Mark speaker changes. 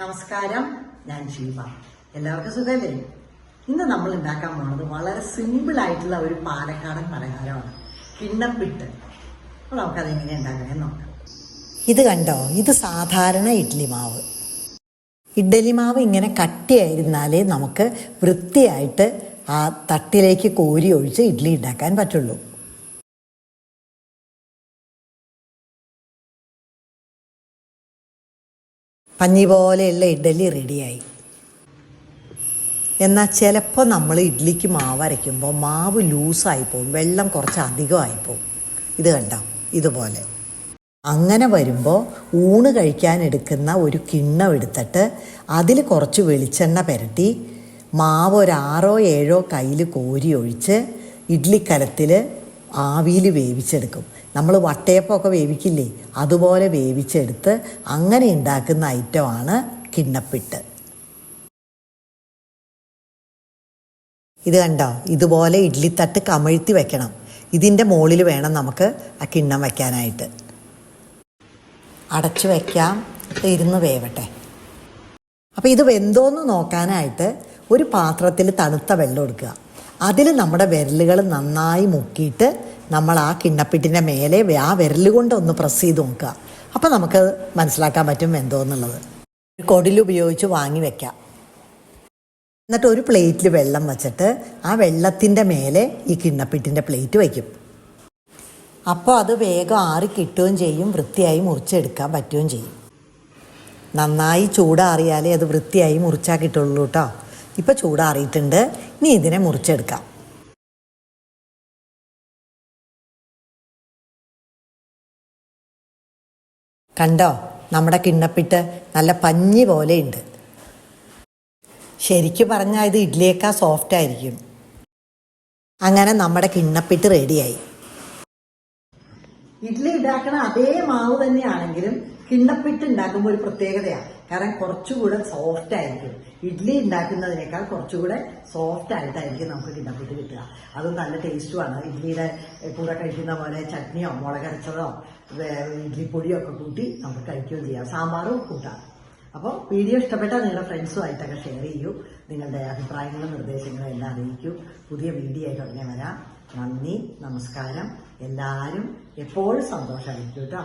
Speaker 1: നമസ്കാരം. ഞാൻ ജീവ. എല്ലാവർക്കും സുഖമല്ലേ ഇന്ന് നമ്മൾ ഉണ്ടാക്കാൻ പോകുന്നത് വളരെ സിമ്പിൾ ആയിട്ടുള്ള ഒരു പാലക്കാടൻ പലഹാരമാണ്. കിണ്ണപ്പിട്ട്. അപ്പോൾ നമുക്കത് എങ്ങനെ ഉണ്ടാക്കണമെന്ന് നോക്കാം. ഇത് കണ്ടോ? ഇത് സാധാരണ ഇഡ്ലി മാവ്. ഇഡ്ഡലി മാവ് ഇങ്ങനെ കട്ടിയായിരുന്നാലേ നമുക്ക് വൃത്തിയായിട്ട് ആ തട്ടിലേക്ക് കോരി ഒഴിച്ച് ഇഡ്ഡലി ഉണ്ടാക്കാൻ പറ്റുള്ളൂ. പഞ്ഞി പോലെയുള്ള ഇഡ്ഡലി റെഡിയായി. എന്നാൽ ചിലപ്പോൾ നമ്മൾ ഇഡ്ഡലിക്ക് മാവ് അരയ്ക്കുമ്പോൾ മാവ് ലൂസായി പോകും വെള്ളം കുറച്ച് അധികമായി പോകും ഇത് കണ്ടോ? ഇതുപോലെ. അങ്ങനെ വരുമ്പോൾ ഊണ് കഴിക്കാൻ എടുക്കുന്ന ഒരു കിണ്ണം എടുത്തിട്ട് അതിൽ കുറച്ച് വെളിച്ചെണ്ണ പുരട്ടി മാവ് ഒരു ആറോ ഏഴോ കയ്യിൽ കോരി ഒഴിച്ച് ഇഡ്ലിക്കലത്തിൽ ആവിയിൽ വേവിച്ചെടുക്കും. നമ്മൾ വട്ടയപ്പമൊക്കെ വേവിക്കില്ലേ? അതുപോലെ വേവിച്ചെടുത്ത് അങ്ങനെ ഉണ്ടാക്കുന്ന ഐറ്റമാണ് കിണ്ണപ്പിട്ട്. ഇത് കണ്ടോ? ഇതുപോലെ ഇഡ്ലിത്തട്ട് കമഴ്ത്തി വെക്കണം. ഇതിന്റെ മുകളിൽ വേണം നമുക്ക് ആ കിണ്ണം വയ്ക്കാനായിട്ട് അടച്ചു വയ്ക്കാം ഇരുന്ന് വേവട്ടെ. അപ്പോൾ ഇത് വെന്തോന്ന് നോക്കാനായിട്ട് ഒരു പാത്രത്തിൽ തണുത്ത വെള്ളം എടുക്കുക. അതിൽ നമ്മുടെ വിരലുകൾ നന്നായി മുക്കിയിട്ട് നമ്മൾ ആ കിണ്ണപ്പിട്ടിന്റെ മേലെ ആ വിരൽ കൊണ്ട് ഒന്ന് പ്രസ് ചെയ്ത് നോക്കുക. അപ്പോൾ നമുക്ക് മനസ്സിലാക്കാൻ പറ്റും എന്തോന്നുള്ളത്. ഒരു കൊടിൽ ഉപയോഗിച്ച് വാങ്ങി വെക്കാം. എന്നിട്ട് ഒരു പ്ലേറ്റിൽ വെള്ളം വച്ചിട്ട് ആ വെള്ളത്തിന്റെ മേലെ ഈ കിണ്ണപ്പിട്ടിന്റെ പ്ലേറ്റ് വയ്ക്കും. അപ്പോൾ അത് വേഗം ആറി കിട്ടുകയും ചെയ്യും വൃത്തിയായി മുറിച്ചെടുക്കാൻ പറ്റുകയും ചെയ്യും. നന്നായി ചൂടാറിയാലേ അത് വൃത്തിയായി മുറിച്ചാൽ കിട്ടുള്ളൂ കേട്ടോ ഇപ്പോൾ ചൂടാറിയിട്ടുണ്ട്. ഇനി ഇതിനെ മുറിച്ചെടുക്കാം. കണ്ടോ? നമ്മുടെ കിണ്ണപ്പിട്ട് നല്ല പഞ്ഞി പോലെയുണ്ട്. ശരിക്കും പറഞ്ഞാൽ ഇത് ഇഡ്ലിയേക്കാൾ സോഫ്റ്റ് ആയിരിക്കും. അങ്ങനെ നമ്മുടെ കിണ്ണപ്പിട്ട് റെഡിയായി. ഇഡ്ഡലി ഉണ്ടാക്കണ അതേ മാവ് തന്നെയാണെങ്കിലും കിണ്ണപ്പിട്ട് ഉണ്ടാക്കുമ്പോൾ ഒരു പ്രത്യേകതയാണ് കാരണം കുറച്ചുകൂടെ സോഫ്റ്റ് ആയിരിക്കും. ഇഡ്ഡലി ഉണ്ടാക്കുന്നതിനേക്കാൾ കുറച്ചുകൂടെ സോഫ്റ്റ് ആയിട്ടായിരിക്കും നമുക്ക് കിണ്ണപ്പുട്ട് കിട്ടുക. അതും നല്ല ടേസ്റ്റുമാണ് ഇഡ്ഡലിയുടെ കൂടെ കഴിക്കുന്ന പോലെ ചട്നിയോ മുളകരച്ചതോ ഇഡ്ഡലിപ്പൊടിയോ ഒക്കെ കൂട്ടി നമുക്ക് കഴിക്കുകയും ചെയ്യാം. സാമ്പാറും കൂട്ടാം. അപ്പോൾ വീഡിയോ ഇഷ്ടപ്പെട്ടാൽ നിങ്ങളുടെ ഫ്രണ്ട്സുമായിട്ടൊക്കെ ഷെയർ ചെയ്യൂ. നിങ്ങളുടെ അഭിപ്രായങ്ങളും നിർദ്ദേശങ്ങളും എല്ലാം അറിയിക്കൂ. പുതിയ വീഡിയോ ആയിട്ട് ഉടനെ വരാം. നന്ദി നമസ്കാരം. എല്ലാവരും എപ്പോഴും സന്തോഷമായിരിക്കും കേട്ടോ.